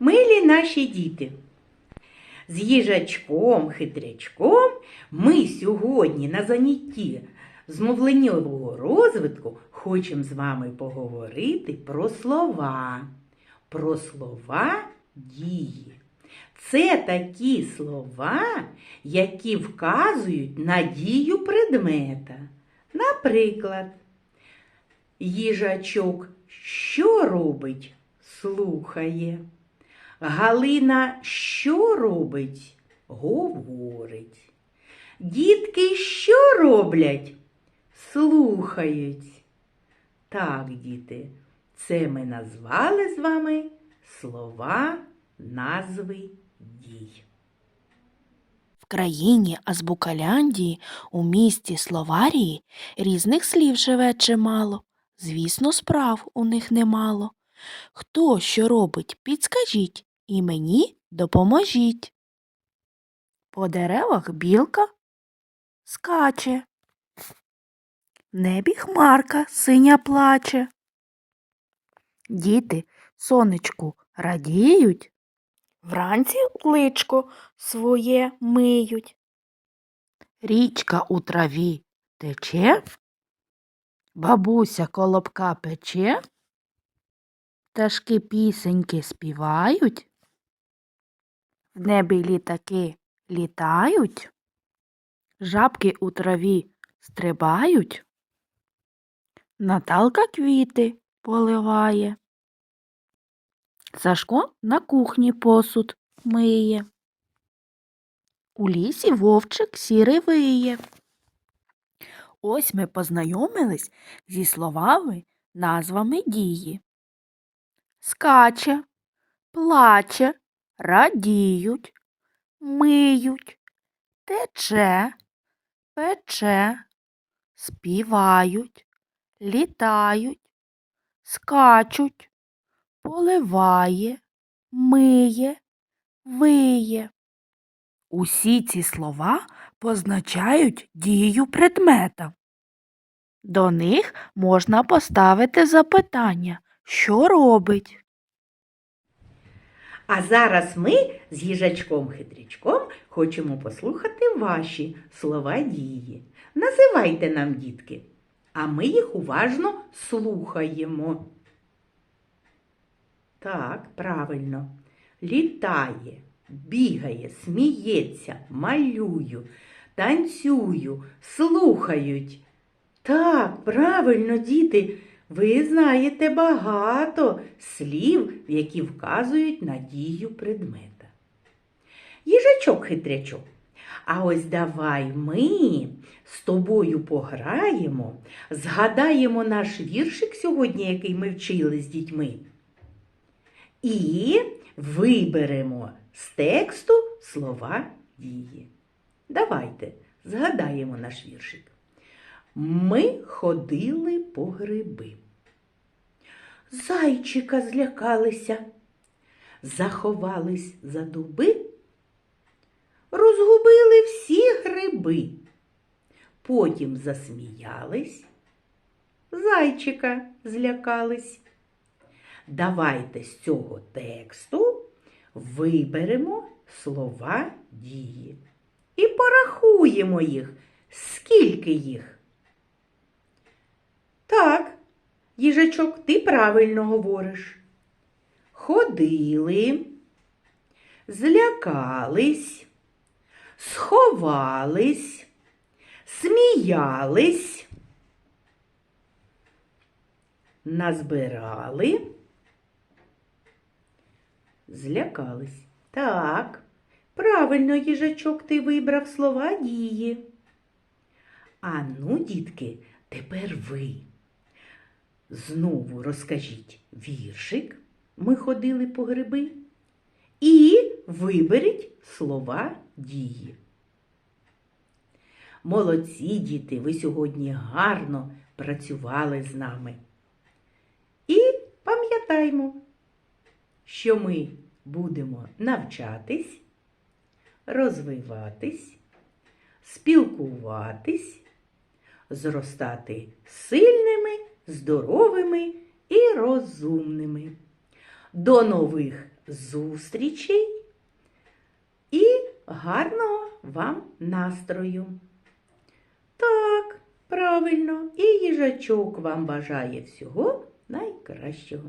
Милі наші діти. З їжачком, хитрячком ми сьогодні на занятті з мовленнєвого розвитку хочемо з вами поговорити про слова. Про слова дії. Це такі слова, які вказують на дію предмета. Наприклад, їжачок що робить? Слухає. Галина що робить? Говорить. Дітки що роблять? Слухають. Так, діти, це ми назвали з вами слова назви дій. В країні Азбукаляндії у місті Словарії різних слів живе чимало. Звісно, справ у них немало. Хто що робить, підскажіть і мені допоможіть. По деревах білка скаче. В небі хмарка синя плаче. Діти сонечку радіють. Вранці личко своє миють. Річка у траві тече, бабуся колобка пече, пташки пісеньки співають, в небі літаки літають, жабки у траві стрибають, Наталка квіти поливає. Сашко на кухні посуд миє. У лісі вовчик сірий виє. Ось ми познайомились зі словами, назвами дії. Скаче, плаче, радіють, миють, тече, пече, співають, літають, скачуть поливає, миє, виє. Усі ці слова позначають дію предмета. До них можна поставити запитання, що робить. А зараз ми з їжачком-хитрячком хочемо послухати ваші слова дії. Називайте нам, дітки, а ми їх уважно слухаємо. Так, правильно. Літає, бігає, сміється, малюю, танцюю, слухають. Так, правильно, діти, ви знаєте багато слів, які вказують на дію предмета. Їжачок хитрячок. А ось давай ми з тобою пограємо, згадаємо наш віршик сьогодні, який ми вчили з дітьми. І виберемо з тексту слова дії. Давайте згадаємо наш віршик. Ми ходили по гриби. Зайчика злякалися, заховались за дуби, розгубили всі гриби. Потім засміялись, зайчика злякались. Давайте з цього тексту виберемо слова дії і порахуємо їх. Скільки їх? Так, їжачок, ти правильно говориш. Ходили, злякались, сховались, сміялись, назбирали. Злякались. Так, правильно, їжачок, ти вибрав слова дії. А ну, дітки, тепер ви знову розкажіть віршик. Ми ходили по гриби. І виберіть слова дії. Молодці, діти, ви сьогодні гарно працювали з нами. І пам'ятаймо, що ми будемо навчатись, розвиватись, спілкуватись, зростати сильними, здоровими і розумними. До нових зустрічей і гарного вам настрою. Так, правильно, і їжачок вам бажає всього найкращого.